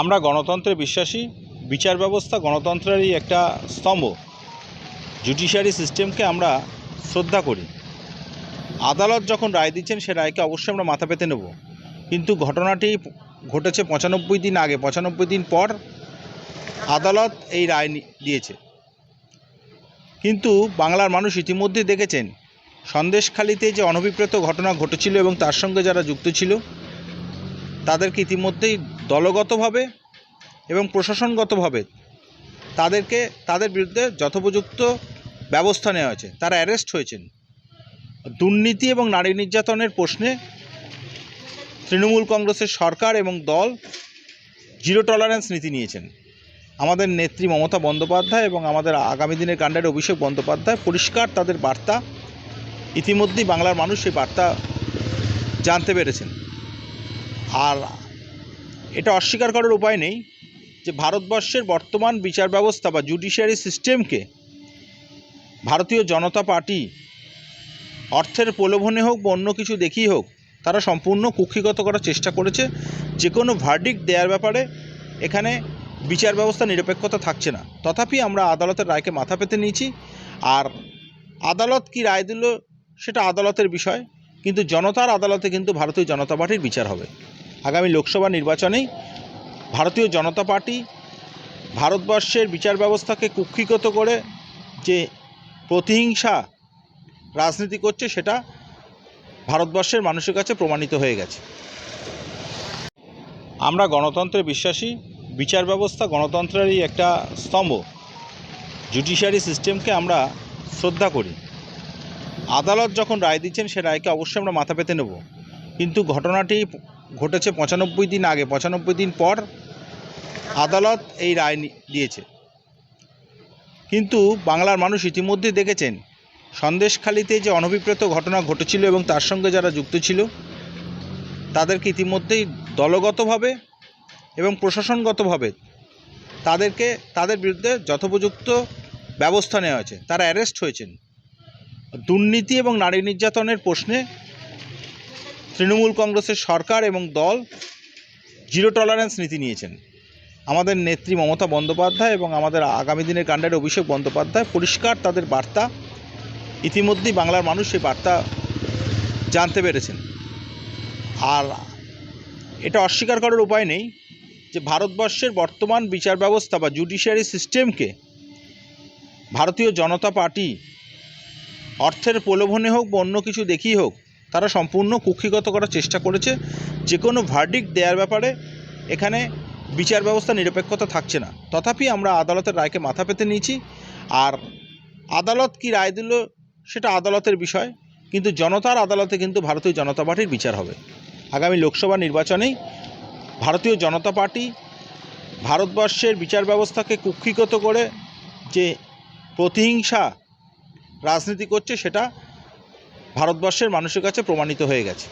আমরা গণতন্ত্রে বিশ্বাসী, বিচার ব্যবস্থা গণতন্ত্রেরই একটা স্তম্ভ। জুডিশিয়ারি সিস্টেমকে আমরা শ্রদ্ধা করি। আদালত যখন রায় দিচ্ছেন, সে রায়কে অবশ্যই আমরা মাথা পেতে নেব। কিন্তু ঘটনাটি ঘটেছে পঁচানব্বই দিন আগে, পঁচানব্বই দিন পর আদালত এই রায় দিয়েছে। কিন্তু বাংলার মানুষ ইতিমধ্যে দেখেছেন, সন্দেশখালিতে যে অনভিপ্রেত ঘটনা ঘটেছিল এবং তার সঙ্গে যারা যুক্ত ছিল, তাদেরকে ইতিমধ্যেই দলগতভাবে এবং প্রশাসনগতভাবে তাদেরকে, তাদের বিরুদ্ধে যথোপযুক্ত ব্যবস্থা নেওয়া হয়েছে। তারা অ্যারেস্ট হয়েছেন। দুর্নীতি এবং নারী নির্যাতনের প্রশ্নে তৃণমূল কংগ্রেসের সরকার এবং দল জিরো টলারেন্স নীতি নিয়েছেন। আমাদের নেত্রী মমতা বন্দ্যোপাধ্যায় এবং আমাদের আগামী দিনের কাণ্ডারি অভিষেক বন্দ্যোপাধ্যায় পরিষ্কার তাদের বার্তা। ইতিমধ্যেই বাংলার মানুষ সেই বার্তা জানতে পেরেছেন। আর এটা অস্বীকার করার উপায় নেই যে ভারতবর্ষের বর্তমান বিচার ব্যবস্থা বা জুডিশিয়ারি সিস্টেমকে ভারতীয় জনতা পার্টি অর্থের প্রলোভনে হোক বা অন্য কিছু দেখিয়ে হোক, তারা সম্পূর্ণ কুক্ষিগত করার চেষ্টা করেছে। যে কোনো ভার্ডিক্ট দেওয়ার ব্যাপারে এখানে বিচার ব্যবস্থা নিরপেক্ষতা থাকছে না। তথাপি আমরা আদালতের রায়কে মাথা পেতে নিয়েছি। আর আদালত কি রায় দিল, সেটা আদালতের বিষয়। কিন্তু জনতার আদালতে কিন্তু ভারতীয় জনতা পার্টির বিচার হবে। আগামী লোকসভা নির্বাচনেই ভারতীয় জনতা পার্টি ভারতবর্ষের বিচার ব্যবস্থাকে কুক্ষিগত করে যে প্রতিহিংসা রাজনীতি করছে, সেটা ভারতবর্ষের মানুষের কাছে প্রমাণিত হয়ে গেছে। আমরা গণতন্ত্রে বিশ্বাসী, বিচার ব্যবস্থা গণতন্ত্রেরই একটা স্তম্ভ। জুডিশিয়ারি সিস্টেমকে আমরা শ্রদ্ধা করি। আদালত যখন রায় দিচ্ছেন, সে রায়কে অবশ্যই আমরা মাথা পেতে নেব। কিন্তু ঘটনাটি ঘটেছে পঁচানব্বই দিন আগে, পঁচানব্বই দিন পর আদালত এই রায় দিয়েছে। কিন্তু বাংলার মানুষ ইতিমধ্যে দেখেছেন, সন্দেশখালিতে যে অনভিপ্রেত ঘটনা ঘটেছিল এবং তার সঙ্গে যারা যুক্ত ছিল, তাদেরকে ইতিমধ্যেই দলগতভাবে এবং প্রশাসনগতভাবে তাদেরকে, তাদের বিরুদ্ধে যথোপযুক্ত ব্যবস্থা নেওয়া হয়েছে। তারা অ্যারেস্ট হয়েছেন। দুর্নীতি এবং নারী নির্যাতনের প্রশ্নে তৃণমূল কংগ্রেসের সরকার এবং দল জিরো টলারেন্স নীতি নিয়েছেন। আমাদের নেত্রী মমতা বন্দ্যোপাধ্যায় এবং আমাদের আগামী দিনের কাণ্ডারি অভিষেক বন্দ্যোপাধ্যায় পরিষ্কার তাদের বার্তা। ইতিমধ্যেই বাংলার মানুষ সেই বার্তা জানতে পেরেছেন। আর এটা অস্বীকার করার উপায় নেই যে ভারতবর্ষের বর্তমান বিচার ব্যবস্থা বা জুডিশিয়ারি সিস্টেমকে ভারতীয় জনতা পার্টি অর্থের প্রলোভনে হোক বা অন্য কিছু দেখিয়ে হোক তারা সম্পূর্ণ কুক্ষিগত করার চেষ্টা করেছে। যে কোনো ভার্ডিক্ট দেওয়ার ব্যাপারে এখানে বিচার ব্যবস্থা নিরপেক্ষতা থাকছে না। তথাপি আমরা আদালতের রায়কে মাথা পেতে নিয়েছি। আর আদালত কি রায় দিল সেটা আদালতের বিষয়। কিন্তু জনতার আদালতে কিন্তু ভারতীয় জনতা পার্টির বিচার হবে। আগামী লোকসভা নির্বাচনেই ভারতীয় জনতা পার্টি ভারতবর্ষের বিচার ব্যবস্থাকে কুক্ষিগত করে যে প্রতিহিংসা রাজনীতি করছে সেটা ভারতবর্ষের মানুষের কাছে প্রমাণিত হয়ে গেছে।